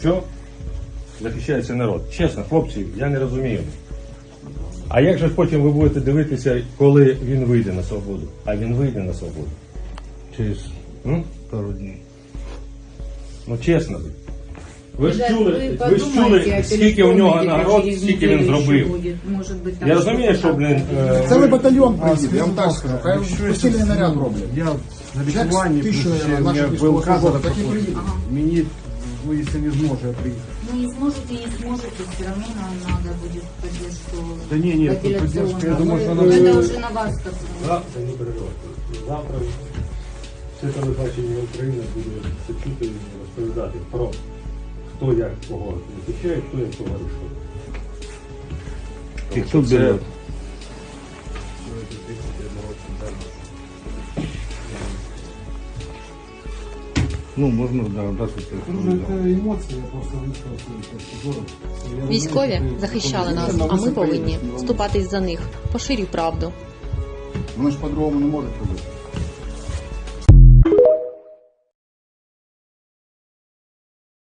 Що? Захищається народ. Чесно, хлопці, я не розумію. А як же потім ви будете дивитися, коли він вийде на свободу? А він вийде на свободу. Через М? пару дней. Ну чесно. ви. Ви ж чули, вы ви ж чули, скільки у нього нагород, скільки він зробив. Может быть, там Я розумію, що, блін, е, Цілий батальйон А, приїде, я вам так скажу. Хай постільний наряд роблять. Я на лікуванні, тисячу, мене наших військовослужбовців, так і приїдуть. Мені, ну, якщо не я приїду. Ну, не сможете, не сможете, все равно нам надо будет поддержку Да не, не, апелляционную. поддержка, я думаю, что Это она- уже на вас как Завтра не переживайте. Завтра все телебачення України буде це чути і розповідати про хто як кого захищає, хто як кого рішує. І хто бере? Ну, можна, да, да, це. емоції, я просто зору. Військові захищали нас, а ми повинні вступатись за них. Поширюй правду. Вони ж по-другому не можуть робити.